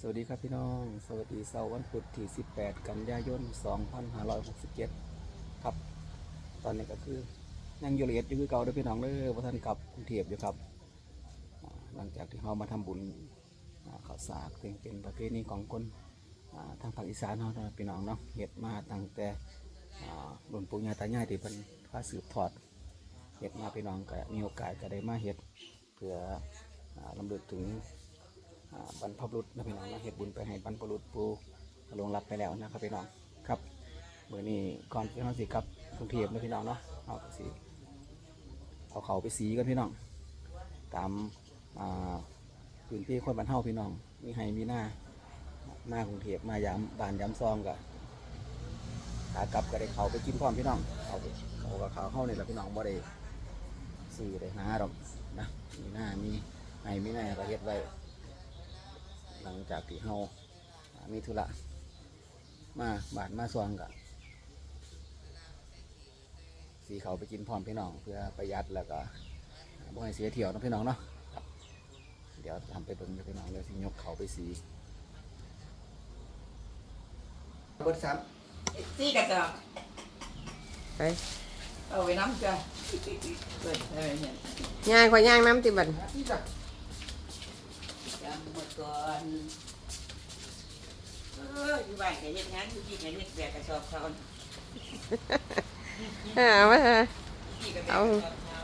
สวัสดีครับพี่น้อง สวัสดีเสาร์วันพุธที่ 18 กันยายน 2567 ครับ ตอนนี้ก็คือยังอยู่ละเอียดอยู่คือเก่าด้อพี่น้องเด้อว่าท่านกลับกรุงเทพอยู่ครับ หลังจากที่เรามาทำบุญข้าวสากเป็นเป็นประเพณีของคนทางภาคอีสานเนาะพี่น้องเนาะเฮ็ดมาตั้งแต่อ่ารุ่นปู่ย่าตายายที่เพิ่นพาสืบทอดเฮ็ดมาพี่น้องก็มีโอกาสก็ได้มาเฮ็ดเพื่อลำลึกถึง บรรพบุรุษนะพี่น้องนะเฮ็ดบุญไปให้บรรพบุรุษปูลงรับไปแล้วนะครับพี่น้องครับเมื่อนี้ก่อนที่เราสิกลับกรุงเทพนะพี่น้องเนาะเอาสิเอาเขาไปสีกันพี่น้อง ตามพื้นที่คนบ้านเฮาพี่น้อง มีให้มีหน้าหน้ากรุงเทพมายามบ้านยามซองกับขากลับก็ได้เขาไปกินพร้อมพี่น้องเขาเขากับเขาเข้านี่แหละพี่น้องบ่ได้ซื้อได้หาหรอกนะมีหน้ามีให้มีหน้าก็เฮ็ดไว้ หลังจากที่เฮาอ่ามีธุระมาบานมาสวงกับสีเขาไปกินพร้อมพี่น้องเพื่อประหยัดแล้วก็บ่ให้เสียเที่ยวเนาะพี่น้องเนาะครับเดี๋ยวทำไปเบิ่งเดี๋ยวพี่น้องเดี๋ยวสิยกเขาไปสีเบิดซ้ซี่กระจอกไปเอาไว้น้ำจ้ะเปิดเออเนี่ยย่างขอย่างน้ำติบันำที่จ้ะ จำหมด ก่อนเอออยู่บ้านแกเฮ็ดงานอยู่ที่แกเฮ็ดแบกกระสอบเขาเอามาเถอะที่กระแบกกระสอบเขา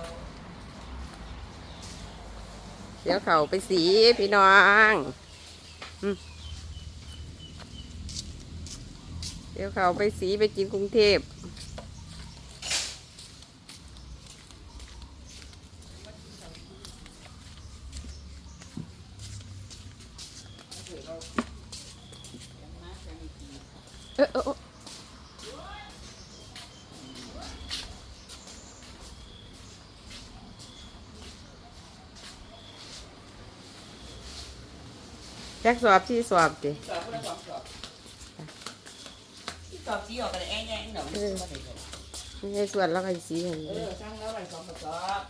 เดี๋ยวเขาไปสีพี่น้องอืมเดี๋ยวเขาไปสีไปกินกรุงเทพเออเออเออแจ็คสอบที่สอบดิสอบคนละสองสอบที่สอบสีออกกันแอ้งแอ้งหน่อยไม่ได้เลยไม่ใช่ส่วนแล้วก็สีเห็นเออช่างแล้วไปสองสอบ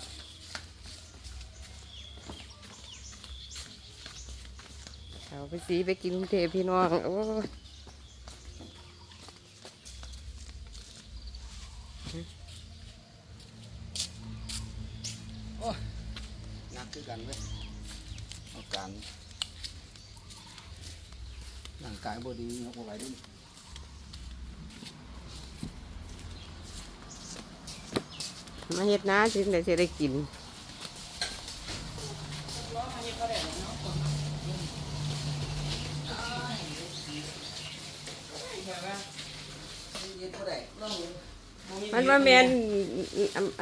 เอาไปสีไปกินกรุงเทพพี่น้องโอ้ย หนักคือกันเว้ยเอาการร่างกายบ่ดียกบ่ไหวเดิ มาเฮ็ด นะจึงได้สิได้กินล้อมาเนี่ยก็ได้เนาะคนเห็นไหมเย็นบ่ได้ลงมันว่าแมน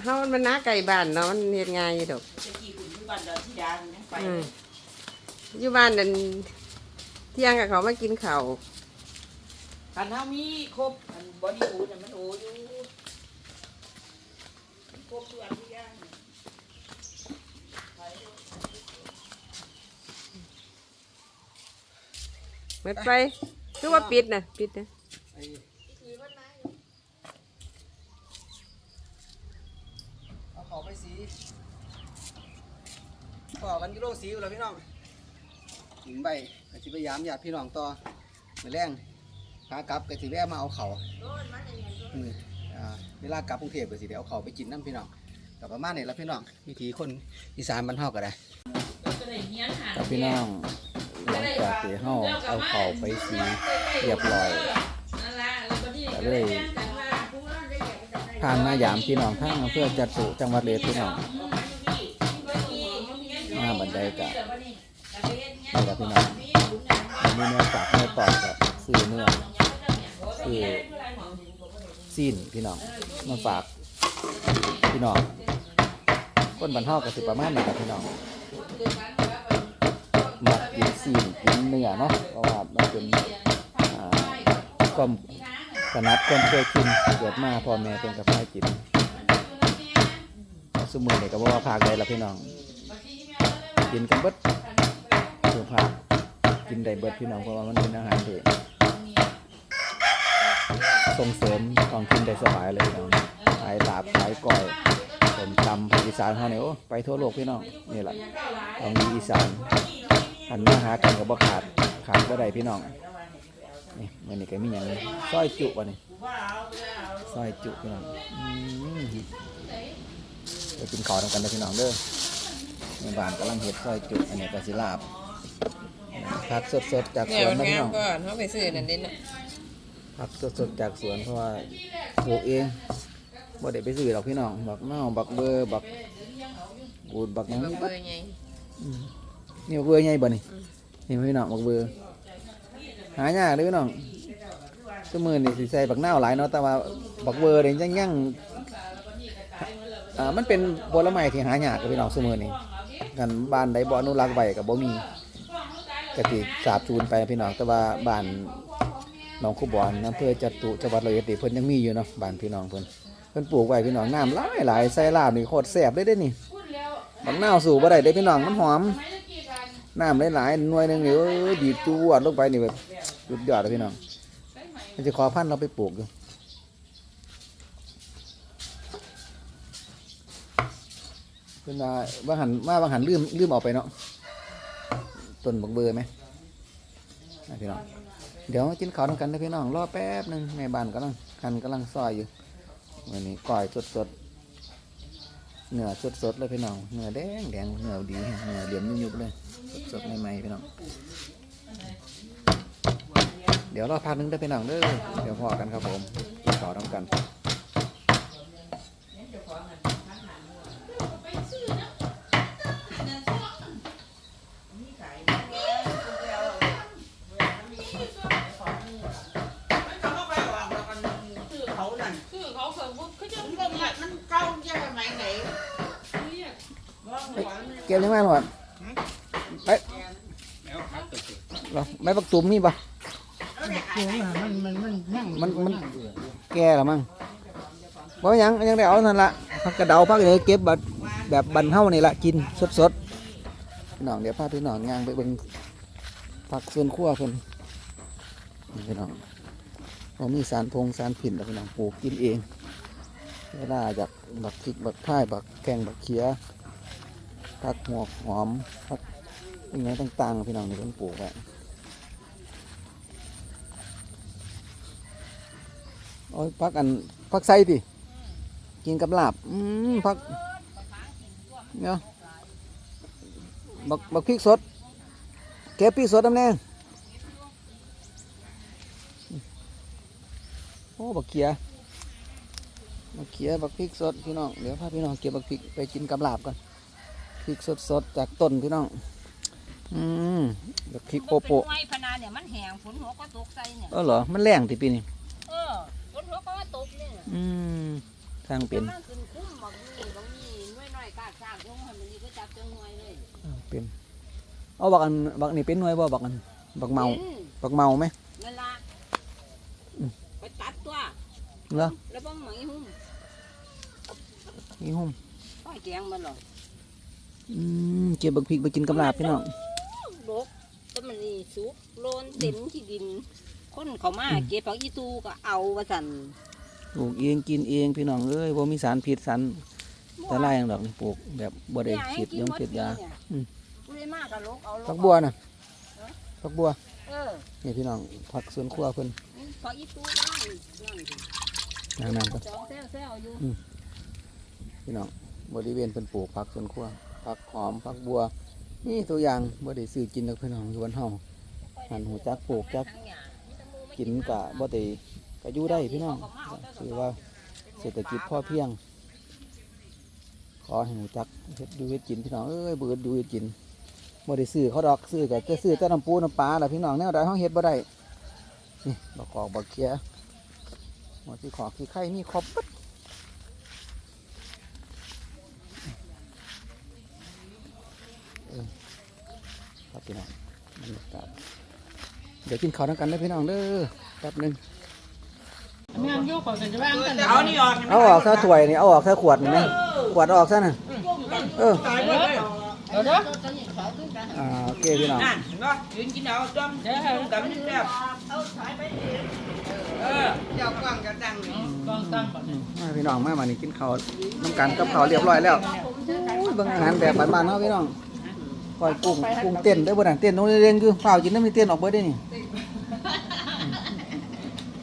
เฮามันนาไก่บ้านเนาะมันเฮ็ดง่ายอยู่ดอกตะกี้คุณที่บ้านดอนที่ดานยังไปอืมอยู่บ้านนั่นเที่ยงกับเขามากินข้าวคันเฮามีครบอันบอดี้โอเนี่ยมันโออยู่ ครบทุกอันทุกอย่างเนี่ยไปเถอะหมดไปคือว่าปิดนะปิดนะเอาขาไปสีต่อกันยูโรสีอยู่แล้วพี่น้องถึงใบกสิพยายามญาติพี่น้องต่อมือแรงขากลับกสิแวะมาเอาเขามื อ่าเวลากลับกรุงเทพกสิเดี๋ยวเอาเขาไปกินน้ำพี่น้องกับประมาณนี้ล้วพี่น้องวิธีคนอีสานบ้านเฮาก็ได้กับพี่น้องหลังจากที่เฮาเอาเขาไปสีเรียบร้อยก็เลยทางมายามพี่น้องทางอำเพื่อจัดสุจังหวัดเลยพี่น้องมาบันไดกับนี่กับพี่น้องมีเนื้อสักเนื้อตอดกับซื้อเนื้อซื้อ ซีนพี่น้องมาฝากพี่น้องคนบันทอกกับสิประมาณนี้ครับพี่น้องมากินซีนกินเนื้อเนาะเพราะว่ามันเป็นความสนับคนเคยกินเกิดมาพ่อแม่เป็นกับพ่อกินสมือเนี่ยก็บอกว่าภาคใดละพี่น้อง กินกันเบิดคือภาคกินได้เบิดพี่น้องเพราะว่ามันเป็นอาหารที่ ส่งเสริมของกินได้สบายเลยพี่น้องขายลาบขายก้อยผมตำภาคอีสานเขาเนี่ยโอ้ไปทั่วโลกพี่น้องนี่แหละของดีอีสานหันมาหากันกับบ่ขาดขาดบ่ได้พี่น้องนี่มื้อนี้ก็มีหยังซอยจุบ่นี่ซอยจุพี่น้องอืมเดี๋ยวกินข้าวนำกันเด้อพี่น้องเด้อในบ้านกำลังเฮ็ดซอยจุอันนี้ก็สิลาบผักสดๆจากสวนมันะพี่น้องก่อนเขาไปซื้อนั่นเด่นน่ะ ผักสดๆจากสวนเพราะว่าปลูกเองบ่ได้ไปซื้อหรอกพี่น้องบักเน่าบักเบอร์บักบูดบักหยังบักนี่เบอร์ไงนี่บักเบอร์ใหญ่บ่นี่นี่พี่น้องบักเบอร์หายากเลยพี่น้องสมือนี่สิใส่บักเน่าหลายเนาะแต่ว่าบักเบอร์นี่ยังยังอ่ามันเป็นผลไม้ที่หายากับพี่น้องสมือนี่กันบ้านใดบ่อนุรักษ์ไว้ก็บ่มีก็สิสาบสูญไปพี่น้องแต่ว่าบ้าน หนองคูบอนอำเภอจตุจังหวัดร้อยเอ็ดนี่เพิ่นยังมีอยู่เนาะบ้านพี่น้องเพิ่นเพิ่นปลูกไว้พี่น้องน้ำหลายหลายใส่ลาบนี่โคตรแซ่บเลยเด้นี่บักนาวสู่บ่ได้เด้พี่น้องมันหอมน้ำหลายๆหน่วยหนึงนี่เอ้ยดีดจวดลงไปนี่แบบสุดยอดเลยพี่น้องมันจะขอพันธุ์เราไปปลูกอยู่เพิ่นว่าว่าหันมาว่าหันลืมลืมเอาไปเนาะต้นบักเบอร์ไหมนะพี่น้อง เดี๋ยวกินข้าวด้วยกันนะพี่น้องรอแป๊บหนึงแม่บ้านกำลังกันกำลังซอยอยู่วันนี้ก่อยสดๆเนื้อสดๆเลยพี่น้องเนื้อแดงแดงเนื้อดีเนื้อเหลี่ยมยุบเลยสดๆใหม่ๆพี่น้องเดี๋ยวรอพักนึงได้พี่น้องเด้อเดี๋ยวพอกันครับผมกินข้าวน้ำกัน เขานั่น คือเขาเคยพูดเขาจะมันก็เนี่ยมันเก่าแย่ไหมไหนเรียกเก็บยังไงหรอไปเหรอไม่ปักตุ่มมีปะมันมันมันนั่งมันมันแก่ละมั้งบ่หยังยังได้เอานั่นละพักกระเดาพักเลยเก็บแบบแบบบันเฮานี่ละกินสดๆพี่น้องเดี๋ยวพาพี่น้องย่างไปเบิ่งผักส่วนขั้วเพิ่นนี่พี่น้อง เรามีสารพงสารผินแล้วพี่น้องปลูกกินเองเวลาจากบักพริกบักพายบักแกงบักเขียผักหัวหอมผักอย่างไรต่างๆพี่น้องนี่เพิ่นปลูกไว้โอ้ยผักอันผักไส้ติกินกับลาบอืมผักเนาะบักบักพริกสดเก็บพริกสดน้ำแน่โอ้ บักเขียมาเขียบักพริกสดพี่น้องเดี๋ยวพาพี่น้องเก็บบักพริกไปกินกับลาบกันพริกสดสดๆจากต้นพี่น้องอืมบักพริกโปโปะไม้พนาเนี่ยมันแห้งฝนหัวก็ตกใส่เนี่ยเออเหรอมันแรงติปีนี้เออฝนหัวก็ตกเนี่ยอืมทางเป็นมันขึ้นคุ้มบางนี่บางนี่น้อยน้อยๆกาดสร้างลงให้มันนี่ก็จับจังหน่วยเลยเออเป็นเอาบักอันบักนี่เป็นหน่วยบ่บักอันบักเมาป็นบักเมาไหม นั่นละ อืม ไปตัดตัว เหรอแล้วบ้างหมังอีหุ่มนี่หุ่มป้อยแกงมันหรออืมเก็บบักพริกไปกินกับลาบพี่น้องดกแต่มันนี่สุกโลนเต็มที่ดิน คนเขามาเก็บผักอีตูก็เอาว่าสั่นปลูกเองกินเองพี่น้องเอ้ยบ่มีสารพิษสารแต่ลายอย่างดอกนี่ปลูกแบบบ่ได้ฉีดยงฉีดยาอืมผู้ได้มากก็ลกเอาลกผักบัวน่ะผักบัวเออนี่พี่น้องผักสวนครัวเพิ่นผักอีตูก็นั่นนั่น นางๆก็สองแซวแซวอยู่พี่น้องบริเวณเป็นปลูกผักสวนครัวผักหอมผักบัว นี่ตัวอย่างบ่ได้ซื้อกินแล้วพี่น้องอยู่บ้านเฮาหันหูจักปลูกจักกินกะบ่ได้ก็อยู่ได้พี่น้องถือว่าเศรษฐกิจพอเพียง ขอให้หูจักเฮ็ดอยู่เฮ็ดกินพี่น้องเอ้ยเบิดอยู่เฮ็ดกินบ่ได้ซื้อเขาดอกซื้อก็จะซื้อแต่น้ำปูน้ำปลาล่ะพี่น้องแนวใดเฮาเฮ็ดบ่ได้นี่บักกอกบักเขีย หมดที่ขอขี้ไข่มีครบเบิดครับพี่น้องบรรยากาศเดี๋ยวกินข้าวด้วยกันนะพี่น้องเด้อแป๊บหนึงงานโยกเขาจะว่างกันเอานี่ออกเอาออกซะถ้วยนี่เอาออกซะขวดนี่นะขวดเอาออกซะน่ะเออตายเลยเดี๋ยวเด้ออ่าโอเคพี่น้องนั่นเนาะยืนกินเอาจ้อมกับนี่แบบ เออเจ้ากล้องก็ดังนี่กองตั้งแบบนี้มาพี่น้องมามานี่กินข้าวน้ำกันกับข้าวเรียบร้อยแล้วโอ้ยเบางอาหารแบบบ้านๆเนาะพี่น้องก้อยกุ้งกุ้งเต้นได้บ่น่ะเต้นโน้นเร่งคือเปล่ากินน้ำมีเต้นออกเบิดได้นี่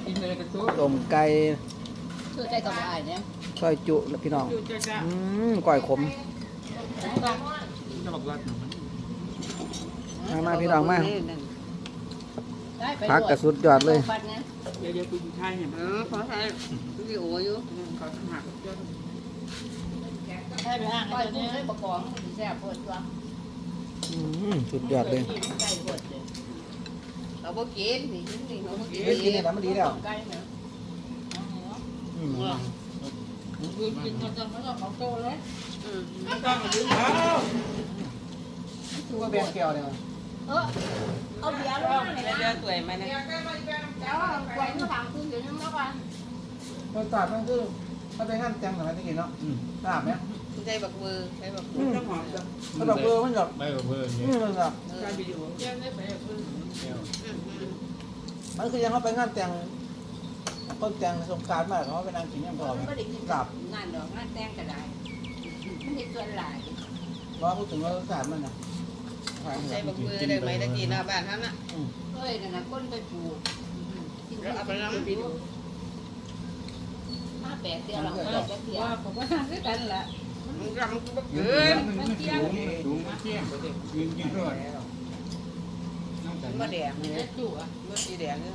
กินเลยกระตุ้ต้มไก่คือใจกับอ้ายเนี่ยก้อยจุแล้วพี่น้องอยู่จ้าจ้าอืมก้อยขมจะบอกว่ามามาพี่น้องมาได้ไปพักกระสุดยอดเลยปัดเนี่ย เดี๋ยวเดี๋ยวคุณชายเนี่ยเออขอให้วิดีโออยู่เขาสมัครยอดให้ไปอ่างให้ตัวนี้ให้ประกอบมันสิแซ่บปวดตัวอืมสุดยอดเลย ไก่ปวดเลยเราบ่กินนี่กินนี่เราบ่กินเฮ้ยกินนี่แล้วมันดีแล้ว ไก่เนี่ยอืมคือกินมันจะมันก็ของโตเลยอืมไม่ต้องมาดึงเอาคือว่าแบงแก้วเนี่ย เออเอาเบียร์ลงมาเนี่ยเดี๋ยวสวยไหมเนี่ยแล้วกวยมาทางขึ้นเดี๋ยวนี้มาก่อนรสชาติมันคือมันเป็นขั้นจังสมัยตะกี้เนาะทราบไหมใส่บักมือใส่บักมือือมต้องหอมจ้ะถ้าดอกเบอร์มันแบบไม่เพิ่มอืเนี่ยมมันแบบการวิดีโอแจ้งได้ไปเพิ่มมันคือยังเขาไปงานแต่งคนแต่งสงกรารมาเขาไปนั่งกินยังพอไหมไม่ได้กินกลับงานดอกงานแต่งก็ได้มันเห็นส่วนหลายว่าพูดถึงว่ารสชาติมันนะ ใส่บักมือได้ไหมตะกี้หน้าบ้านท่านน่ะเอ้ยนั่นน่ะคนไปปลูกกินแล้วเอาไปล้างกินมาแปดเดียวหลังแปดเดียวว่าผมว่าด้วยกันแหละมันรำก็เกินมันเที่ยงสูงเที่ยงยืนกินด้วยน้ำมักันนมาแดงนี่เล็กจุอะมันสีแดงนี่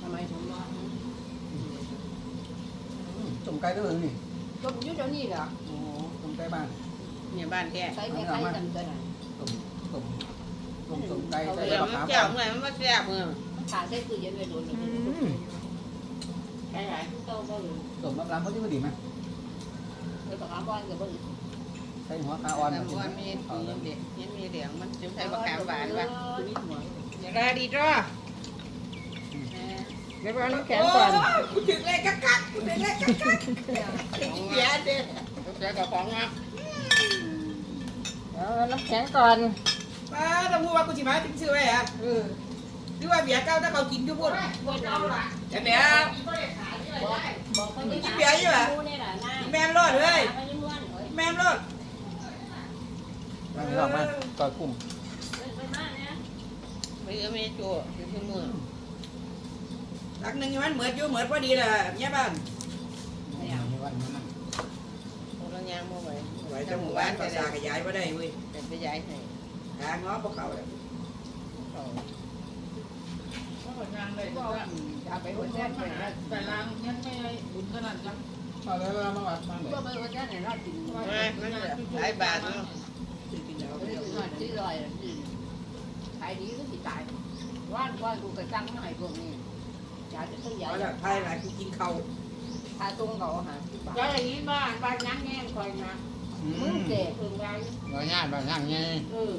ทำไมผมว่าสมไก่ตัวเองนี่ก็อยู่เดี๋ยวนี้เหรอโอ้สมไก่บ้าน เนี่ยบ้านแท้ใส่ไม่ใส่กันก็ได้สมสมสมสมไก่ใส่เรียกมะมันขามแก้วเมื่อมันมาแซ่บมือมันขาใส่ตู้เย็นไว้โดนเลยอืมใช่ไหมโตก็รู้สมมะขามเขาที่พอดีไหมเดี๋ยวปากกาบ้านก็บ่รู้ใส่หัวขาอ่อนน้ำอ่อนมีเอามีเลยเด็กมีมีแดงมันจุ่มใส่บักขามหวานว่ะอย่าได้ดีจ้าเดี๋ยวเอาน้ำแข็งก่อนกูถึงเลยกักกักกูถึงเลยกักกักเบียเด็ดแซ่กับของอะ เดี๋ยวเอาน้ำแข็งก่อนป้าต้องพูดว่ากูสิมาถึงซื้อไว้อะเออหรือว่าเบียร์เก้าถ้าเขากินทุกคนแต่เบียร์บอกเขาไม่กินเบียร์อยู่อะนี่แหละนายแม่นรอดเลยไม่ได้ม้วนเฮ้ยแม่นรอดมาพี่น้องมาก่อยกุ้งไปมาเนี่ยไม่เออไม่จั่วอยู่ที่มือตักหนึ่งมันเหมือนอยู่เหมือนพอดีเลยเนี่ยบ้านวันนั้นเรายางมาไว้ไว้จะหมู่บ้านภาษาขยายมาได้เว้ยแต่ไปย้ายให้หาง้อพวกเขาเลยก็ผลงานเลยก็เอาไปหัวแจ้งไปนะแต่ลางยังไม่บุญขนาดนั้นเอาเลยเอามาวัดมาเลยก็ไปหัวแจ้งให้เรากินไม่ไม่หลายบาทเนาะที่ลอยขายดีก็สิตายว่านว่านกูกระจังมาให้พวก ขาพาตรงเขาหาที่บ้านย้ายอย่างนี้บ้านบ้านยังแง่คอยนะมึงเด็กเพิ่งไว้เราญาติเราย่างไงเออ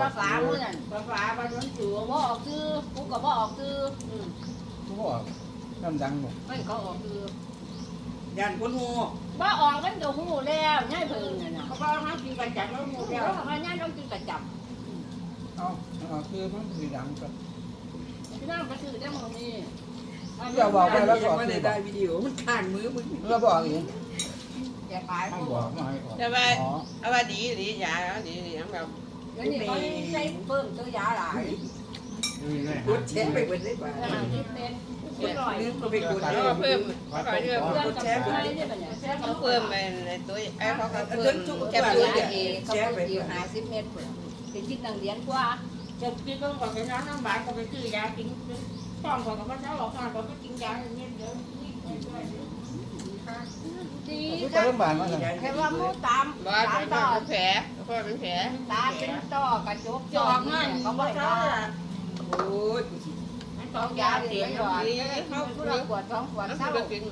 ภาษาเมื่อนั้นภาษาบ้านนั้นอยู่ว่าออกซื้อกูก็บ่ออกซื้ออืมทุกคนน้ำดังหมดไม่เขาออกซื้อยันคนหูบ่ออกมันก็หูแล้วง่ายเพิ่งน่ะนะเขาบอกให้กินกันจังแล้วหมูเดี๋เดียยววมาย่านต้องกินประจเอาเอาคือมันสีดังกับำพี่น้องไปซื้อได้หมดนี่ อย่าบอกไปแล้วยัก็งไม่ได้ได้วิดีโอมันข้างมือมึงเราบอกเองอย่าขายต้องบอกมาให้ก่อนแต่ว่าอ๋อเอาว่าดีดียาดีดีแบบแล้วนี่เขาใช้เพิ่มตัวยาหลายนี่เลยกดแชร์ไปเบิดเลยป่ะแล้วที่เป็นคุณหน่อยลืมก็ไปกดเพิ่มก็เพิ่มเพื่อนกดกับแชร์ใครเนี่ยเป็นอย่างแซ่บเขาเพิ่มไปในตัวไอ้เขาก็เพิ่มแคแคปปซูซูลลเอเนี่ยเขาแชร์ไปเป็นอยู่ห้าสิบเมตรเป็นคิดนังเรียนกว่าจะกินต้องก่อนไปน้ำน้ำบานก็ไปซื้อยากิน ต้องก่อนกับมันเช้าหลอกมาก่อนก็กินยาอย่างเงี้ยเดี๋ยวนี่ดีทุกคนเริ่มบานมาแล้วแค่ว่ามูตามบ้าตามเป็นต่อแผลพ่อเป็นแผลตามเป็นต่อกระจกจอกง่ายเขาเขาไม่เช้าได้อะโอ้ยกูสิสองยาเสียหยอดเขาผู้ละขวดสองขวดมันเท่าจะกิน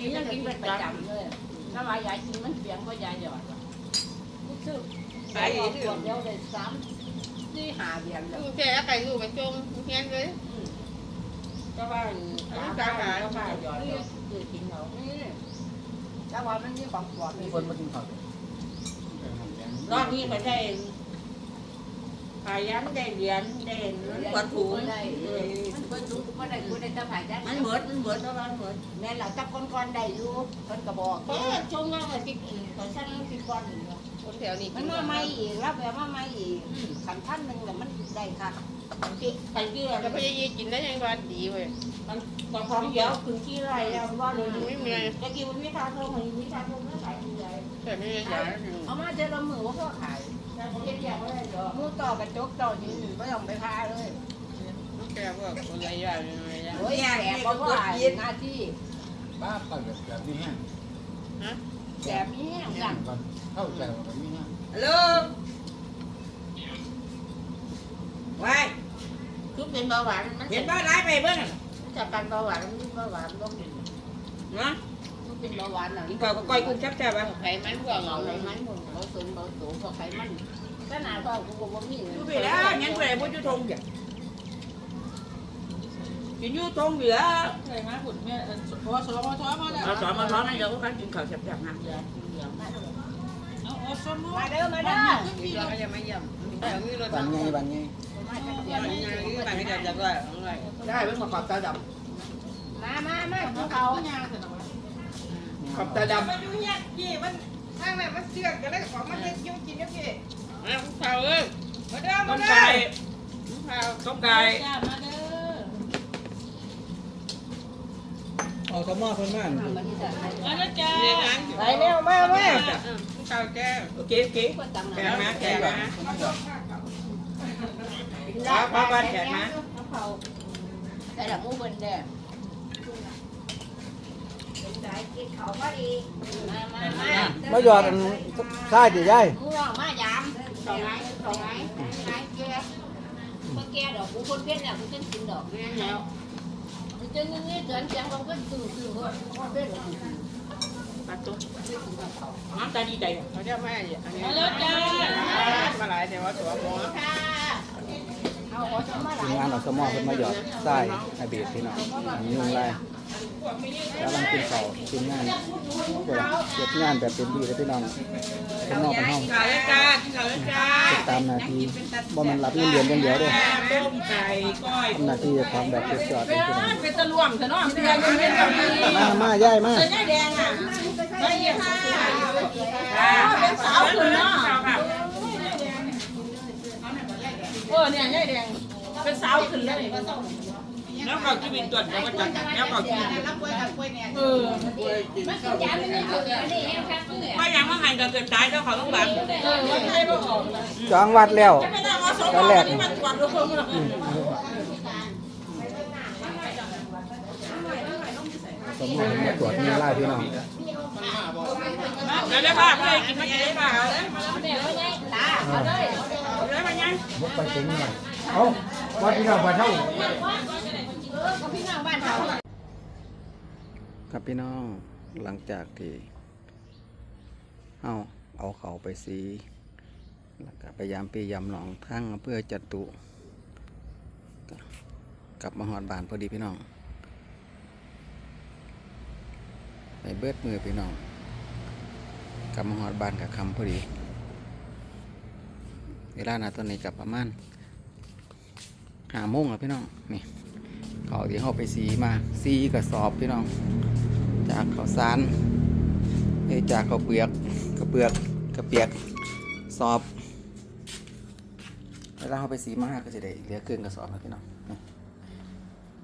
กินกินเป็นประจำเลยถ้าว่ายากินมันเสียงว่ายาหยอดรู้สึกขายขวดเดียวได้สามสี่ห้าเดือนแล้วแผลไก่อยู่ไปจงเฮียนเลย ก็ว่าตามตาหาแล้วมาหยอดคือกินเขานี่แต่ว่ามันมีของปลอดมีคนมากินข้ารอบนี้ก็ได้พายันได้เหรียญได้ปวดหูได้มันเปวดหูก็ได้กูได้จะผ่ายได้มันเหมือนมันเหมือนแล้วมันเหมือนแม่เราจับก้อนๆได้อยู่เพิ่นก็บอกเออชงก็มาติดก็สั่งติดก่อนเคนแถวนี้มันมาใหม่อีกรับแบบมาใหม่อีกขันพันหนึ่งแต่มันได้ค่ะ ไปเยื่อก็พยายามกินได้ยังว่าดีเว้ยมันกองของเดียวถึงที่ไรแล้วว่าเลยไม่มีอะไรจะกินวิชาเท่าไหร่วิชาเท่าไหร่ขายที่ไรแต่ไม่ได้ยาเอามาเจอละมือว่าพ่อขายแต่ผมเรียกว่าอะไรเดี๋ยวมูต่อกระจกต่อยืนไม่ต้องไปพาเลยแกพวกคนไรยาอะไรยาโอ้ยแสบเพราะว่าหน้าที่บ้าไปแบบแบบนี้ฮะแสบนี่แห้งแห้สั่งนก่อนเข้าใจว่าแบบนี้ฮะฮัลโหลไว้ คือ เป็นเบาหวานมันเห็นบ้านร้ายไปเบิ้งจะเป็นเบาหวานมันเบาหวานลงดินนะมันเป็นเบาหวานหน่อยกินข้าวกับก้อยกุ้งแซ่บๆป่ะไขมันกว่าเอาเงาเลเลยยไหมมึงเบาสูงเบาสูงพอไขมันขนาดพ่อกูก็บ่มีดูไปแล้วยังไปบ่อยู่ทงจ้ะกินอยู่ทงเหลือเคยมาขุดแม่เพราะว่าสลมท้อมาแล้วเอาสอนมาท้องให้เราก็คันกินข้าวแซ่บๆนะเอาเอาสมมมาเด้อมาเด้อมีเราก็ยังไม่ย่ำแต่มีรถบันไง ไงบ้านจัดๆด้วยได้เพิ่งมาขอบตาดมามามากินเขาขายาเสร็จแล้วำขอบตาดำ มาอยู่เนี่ยพี่มันทางไหนมันเสือกกันเลยของมันจะยุ่งกินเนี่ยพี่เขาเอ้ยมาเด้อมาต้มเด้ไก่อต้มไก่จ้ามาเด้อเอาสมอคนมามาเด้อจ้าไปเร็วมามาข้าวแก้วโอเคโอเคก็ตังแขกนะมาแขกมา ป้าป้าป้าแขกมาแต่ละมูเบิ่นแดงมามามามาหยอดอันค่ายดิยายมูน้องมายามสองไม้สองไม้ไม้แก่เมื่อแก่ดอกกูคนเพี้ยนเนี่ยกูจะกินดอกแม่แล้วกูจะนี่นี่เตือนเสียงเราก็ตื่นตื่นว่าเพี้ยนปลาตุ๊กน้ำตาดีใจเขาจะไม่อันนี้มาเด้อจ้ามาหลายแต่ว่าตัวหมอค่ะ ทียมงานเอาสมอคนมาหยอดทรายไอเบียดพี่น้องอันนี้ยุ่งไรกำลังกินข้าวกินงานเก็บงานแบบเต็มที่เลยพี่น้องข้างนอกเป็นห้องติดตามนาทีบ่ามันรับเงินเดือนอย่างเดียวเด้วยทำนาทีจะทำแบบเก็บจอดเป็นพี่น้องเป็นตะลวมเถอะเนาะเดือนนึงเป็นแบบนี้มามาย่ายมาเสื้อแดงอะไม่เยี่ยมค่ะเป็นสาวคือเนาะ ออเนี่ยยายแดงเป็นสาวขึ้นเลยแล้วเขาชีวิตตรวจแล้วก็จัดแล้วเขาชีวิตเออมันกินยาไม่ได้ถูกอันนี้แห้งคักเลยว่ายังว่าหันกับเกิดตายแล้วเขาต้องแบบเออว่าใช่ป่ะออกจองวัดแล้วไม่ได้ว่าสองคนนี้มันตรวจทุกคนสมอมาตรวจมีไล่พี่น้องแล้วได้ป่ะไม่กินไม่ได้ป่ะเดี๋ยวไงตาเอาเลยแล้วมันยัง บกไปเต็งหน่อยเอาวัดที่เราไปเท่าก็พี่น้องบ้านเขาครับพี่น้องหลังจากที่เอาเอาเขาไปสีแล้วก็พยายามปียำหนองทั้งเพื่อจัดตุก็กลับมาหอดบานพอดีพี่น้องไปเบิดมือพี่น้องกลับมาหอดบานกับคำพอดี เวลานะตอนนี้กับประมาณหาโมงแล้วพี่น้องนี่เขาที่เขาไปสีมาสีกระสอบพี่น้อง จากข้าวสารจากข้าวเปลือกกระเปลือกกระเปียกสอบเวลาเขาไปสีมาก็จะได้เหลือเกินกระสอบครับพี่น้อง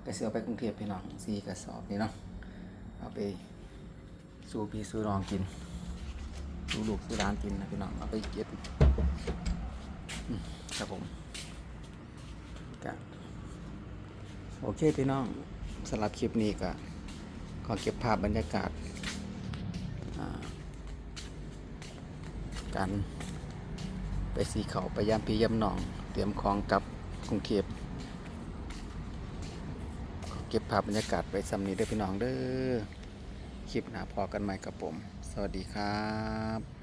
กระเสือไปกรุงเทพพี่น้องสีกระสอบพี่น้องเอาไปสู่พี่สู่น้องกินสู่ลูกสู่ร้านกินนะพี่น้องเอาไปเก็บ ครับผมกโอเคพี่น้องสำหรับคลิปนี้ก็ขอเก็บภาพบรรยากาศการไปสีเขาไปยามพียามหนอง เตรียมของกลับกรุงเทพขอเก็บภาพบรรยากาศไปสำนีเด้อพี่น้องเด้อคลิปหน้าพอกันใหม่กับผม สวัสดีครับ